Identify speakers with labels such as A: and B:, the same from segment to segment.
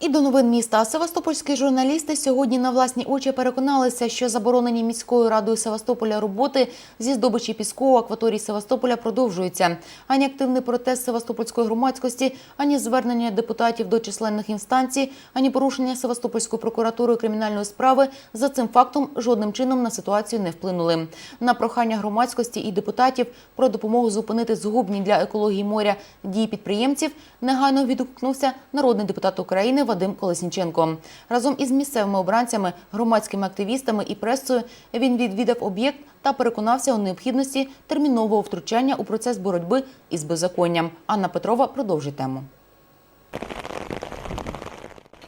A: І до новин міста Севастопольські журналісти сьогодні на власні очі переконалися, що заборонені міською радою Севастополя роботи зі здобичі піску у акваторії Севастополя продовжуються. Ані активний протест севастопольської громадськості, ані звернення депутатів до численних інстанцій, ані порушення Севастопольською прокуратурою кримінальної справи за цим фактом жодним чином на ситуацію не вплинули. На прохання громадськості і депутатів про допомогу зупинити згубні для екології моря дії підприємців негайно відгукнувся народний депутат України Вадим Колесніченко. Разом із місцевими обранцями, громадськими активістами і пресою він відвідав об'єкт та переконався у необхідності термінового втручання у процес боротьби із беззаконням. Анна Петрова продовжить тему.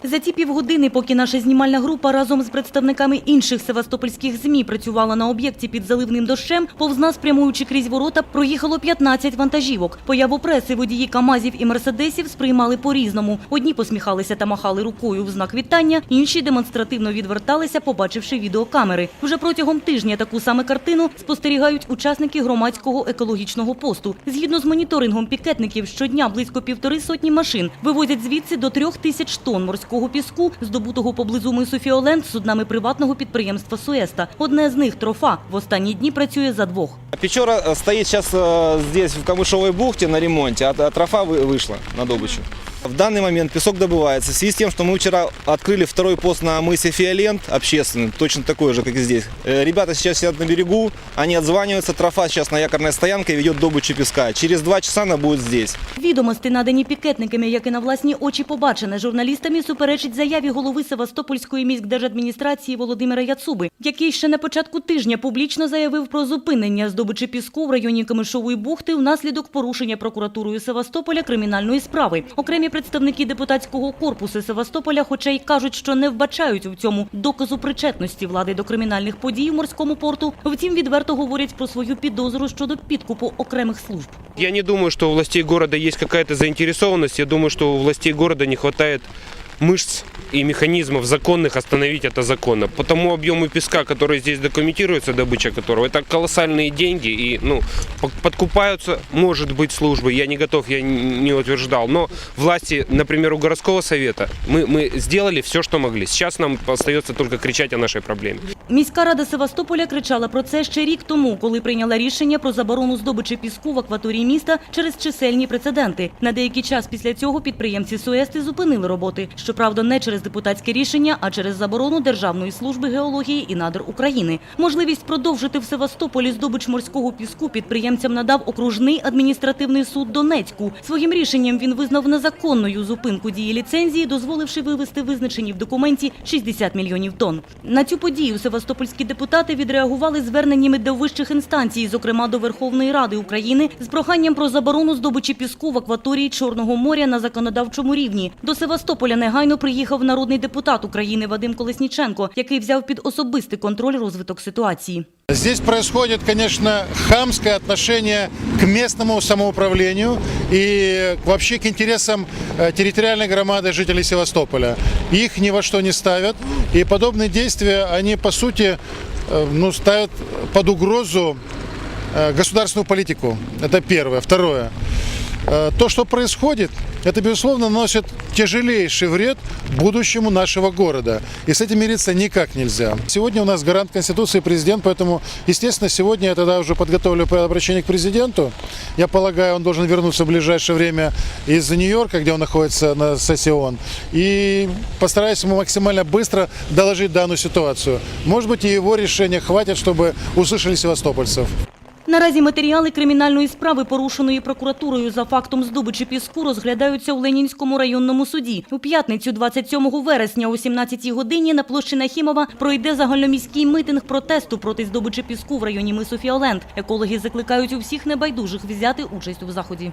B: За ці півгодини, поки наша знімальна група разом з представниками інших севастопольських ЗМІ працювала на об'єкті під заливним дощем, повз нас, прямуючи крізь ворота, проїхало 15 вантажівок. Появу преси водії КАМАЗів і Мерседесів сприймали по-різному. Одні посміхалися та махали рукою в знак вітання, інші демонстративно відверталися, побачивши відеокамери. Вже протягом тижня таку саме картину спостерігають учасники громадського екологічного посту. Згідно з моніторингом пікетників, щодня близько півтори сотні машин вивозять звідси до трьох тисяч тонн морського піску, здобутого поблизу мису Фіолент суднами приватного підприємства Суеста. Одне з них трофа в останні дні працює за двох.
C: Печора э, стоит сейчас э, здесь, в Камышовой бухте, на ремонте, а а трофа вы- вышла на добычу. В данный момент песок добывается. В связи с тем, что мы вчера открыли второй пост на мысе Фиолент, общественный, точно такой же, как и здесь. Э, Ребята сейчас сидят на берегу, они отзваниваются, трофа сейчас на якорной стоянке ведет добычу песка. Через два часа она будет здесь.
B: Відомості, надані пікетниками, як і на власні очі побачене журналістами, суперечить заяві голови Севастопольської міськдержадміністрації Володимира Яцуби, який ще на початку тижня публічно заявив про зупинення здобичі піску в районі Камишової бухти внаслідок порушення прокуратурою Севастополя кримінальної справи. Окремі представники депутатського корпусу Севастополя, хоча й кажуть, що не вбачають у цьому доказу причетності влади до кримінальних подій в морському порту, втім відверто говорять про свою підозру щодо підкупу окремих служб.
D: Я не думаю, що у властей города є якась заінтересованість. Я думаю, що у властей города не хватает мышц и механизмов законных остановить это законно. По тому объему песка, который здесь документируется, добыча которого, это колоссальные деньги. И ну, по- подкупаются, может быть, службы. Я не готов, я н- не утверждал. Но власти, например, у городского совета, мы, мы сделали все, что могли. Сейчас нам остается только кричать о нашей проблеме.
B: Міська рада Севастополя кричала про це ще рік тому, коли прийняла рішення про заборону здобичі піску в акваторії міста через чисельні прецеденти. На деякий час після цього підприємці Суести зупинили роботи. Щоправда, не через депутатське рішення, а через заборону Державної служби геології і надр України. Можливість продовжити в Севастополі здобич морського піску підприємцям надав окружний адміністративний суд Донецьку. Своїм рішенням він визнав незаконною зупинку дії ліцензії, дозволивши вивести визначені в документі 60 мільйонів тонн. На цю подію севастопольські депутати відреагували зверненнями до вищих інстанцій, зокрема до Верховної Ради України, з проханням про заборону здобичі піску в акваторії Чорного моря на законодавчому рівні. До Севастополя негайно приїхав народний депутат України Вадим Колесніченко, який взяв під особистий контроль розвиток ситуації.
E: Здесь происходит, конечно, хамское отношение к местному самоуправлению и вообще к интересам э, территориальной громады жителей Севастополя. Их ни во что не ставят, и подобные действия, они, по сути, э, ну, ставят под угрозу э, государственную политику. Это первое. Второе. Э, То, что происходит, это, безусловно, наносит тяжелейший вред будущему нашего города. И с этим мириться никак нельзя. Сегодня у нас гарант Конституции президент, поэтому, естественно, сегодня я тогда уже подготовлю обращение к президенту. Я полагаю, он должен вернуться в ближайшее время из Нью-Йорка, где он находится на сессии ООН. И постараюсь ему максимально быстро доложить данную ситуацию. Может быть, и его решения хватит, чтобы услышали севастопольцев.
B: Наразі матеріали кримінальної справи, порушеної прокуратурою за фактом здобичі піску, розглядаються у Ленінському районному суді. У п'ятницю, 27 вересня о 17 годині на площі Нахімова пройде загальноміський митинг протесту проти здобичі піску в районі мису Фіолент. Екологи закликають усіх небайдужих взяти участь у заході.